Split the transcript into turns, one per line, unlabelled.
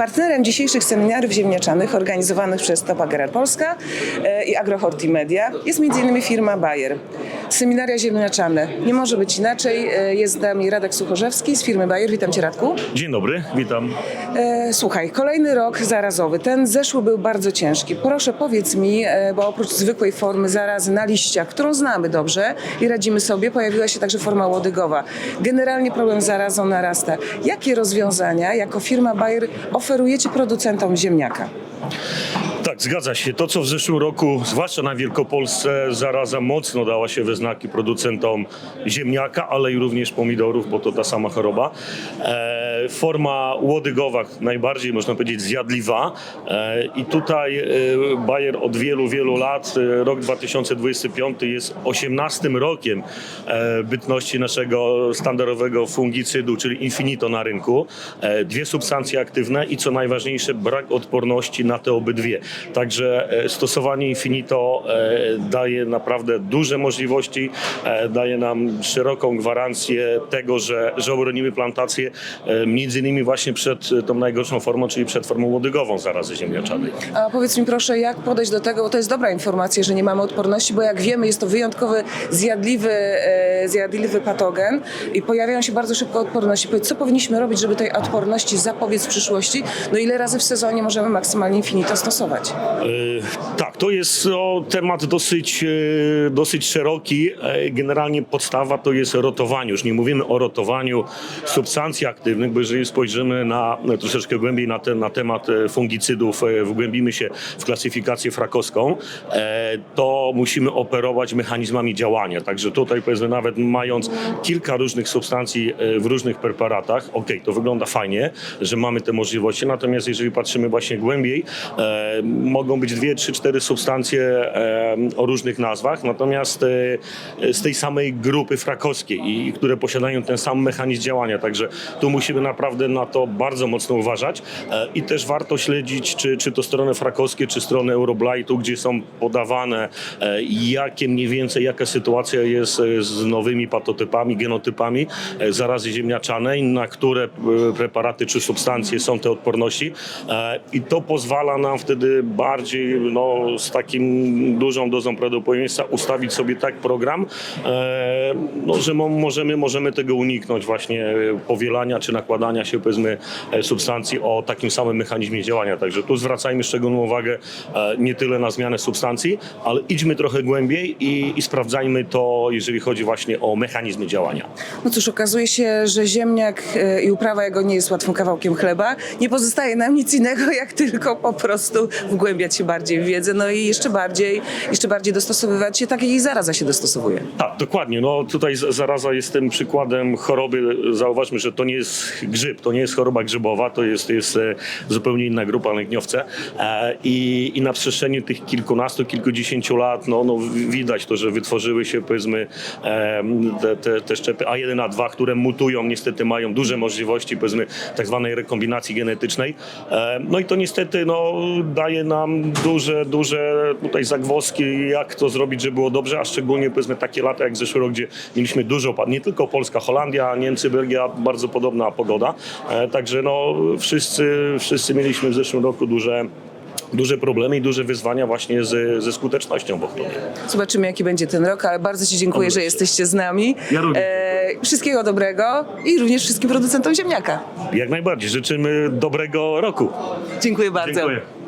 Partnerem dzisiejszych seminariów ziemniaczanych organizowanych przez Top Agrar Polska e, i Agrohorti Media jest m.in. firma Bayer. Seminaria ziemniaczane. Nie może być inaczej. E, Jest z nami Radek Suchorzewski z firmy Bayer. Witam Cię Radku.
Dzień dobry, witam.
E, Słuchaj, kolejny rok zarazowy. Ten zeszły był bardzo ciężki. Proszę powiedz mi, e, bo oprócz zwykłej formy zarazy na liściach, którą znamy dobrze i radzimy sobie, pojawiła się także forma łodygowa. Generalnie problem zarazą narasta. Jakie rozwiązania jako firma Bayer oferujecie producentom ziemniaka?
Zgadza się. To, co w zeszłym roku, zwłaszcza na Wielkopolsce, zaraza mocno dała się we znaki producentom ziemniaka, ale i również pomidorów, bo to ta sama choroba. E, forma łodygowa najbardziej, można powiedzieć, zjadliwa. E, I tutaj e, Bayer od wielu, wielu lat, e, rok 2025 jest 18 rokiem e, bytności naszego standardowego fungicydu, czyli Infinito na rynku. E, dwie substancje aktywne i co najważniejsze, brak odporności na te obydwie. Także e, stosowanie Infinito e, daje naprawdę duże możliwości, e, daje nam szeroką gwarancję tego, że, że obronimy plantację między innymi właśnie przed tą najgorszą formą, czyli przed formą łodygową zarazy ziemniaczanej.
A powiedz mi proszę, jak podejść do tego, bo to jest dobra informacja, że nie mamy odporności, bo jak wiemy, jest to wyjątkowy, zjadliwy, zjadliwy patogen i pojawiają się bardzo szybko odporności. Powiedz, co powinniśmy robić, żeby tej odporności zapobiec w przyszłości? No ile razy w sezonie możemy maksymalnie infinito stosować?
E, Tak, to jest o, temat dosyć, e, dosyć szeroki. E, Generalnie podstawa to jest rotowanie. Już nie mówimy o rotowaniu substancji aktywnych, bo jeżeli spojrzymy na troszeczkę głębiej na, ten, na temat fungicydów, wgłębimy się w klasyfikację frakowską, to musimy operować mechanizmami działania. Także tutaj powiedzmy nawet mając kilka różnych substancji w różnych preparatach, ok, to wygląda fajnie, że mamy te możliwości, natomiast jeżeli patrzymy właśnie głębiej, mogą być dwie, trzy, cztery substancje o różnych nazwach, natomiast e, z tej samej grupy frakowskiej i które posiadają ten sam mechanizm działania, także tu musimy naprawdę na to bardzo mocno uważać. E, i też warto śledzić, czy, czy to strony frakowskie, czy strony Euroblightu, gdzie są podawane, e, jakie mniej więcej, jaka sytuacja jest z nowymi patotypami, genotypami zarazy ziemniaczanej, na które preparaty czy substancje są te odporności. I to pozwala nam wtedy bardziej no, z takim dużą dozą prawdopodobieństwa ustawić sobie tak program, e, no, że mo- możemy, możemy tego uniknąć właśnie e, powielania czy nakładania się powiedzmy e, substancji o takim samym mechanizmie działania. Także tu zwracajmy szczególną uwagę nie tyle na zmianę substancji, ale idźmy trochę głębiej i, i sprawdzajmy to, jeżeli chodzi właśnie o mechanizmy działania.
No cóż, okazuje się, że ziemniak i uprawa jego nie jest łatwym kawałkiem chleba. Nie pozostaje nam nic innego, jak tylko po prostu wgłębiać się bardziej w wiedzę, no i jeszcze bardziej, jeszcze bardziej dostosowywać się, tak jak i zaraza się dostosowuje.
Tak, dokładnie. No tutaj zaraza jest tym przykładem choroby. Zauważmy, że to nie jest grzyb, to nie jest choroba grzybowa, to jest, jest e, zupełnie inna grupa lęgniowce. E, I, I na przestrzeni tych kilkunastu, kilkudziesięciu lat no, no, widać to, że wytworzyły się powiedzmy te, te, te szczepy A1, A2, które mutują, niestety mają duże możliwości powiedzmy tak zwanej rekombinacji genetycznej. E, no i to niestety no, daje nam duże, duże tutaj zagwozdki, jak to zrobić, żeby było dobrze, a szczególnie powiedzmy takie lata jak zeszły rok, gdzie mieliśmy dużo opad. Nie tylko Polska, Holandia, Niemcy, Belgia, bardzo podobna pogoda. E, także no, wszyscy, wszyscy mieliśmy w zeszłym roku duże duże problemy i duże wyzwania właśnie ze, ze skutecznością w ochronie.
Zobaczymy, jaki będzie ten rok, ale bardzo Ci dziękuję,
Oby
że jesteście z nami.
Ja również
wszystkiego dobrego i również wszystkim producentom ziemniaka.
Jak najbardziej. Życzymy dobrego roku.
Dziękuję bardzo.
Dziękuję.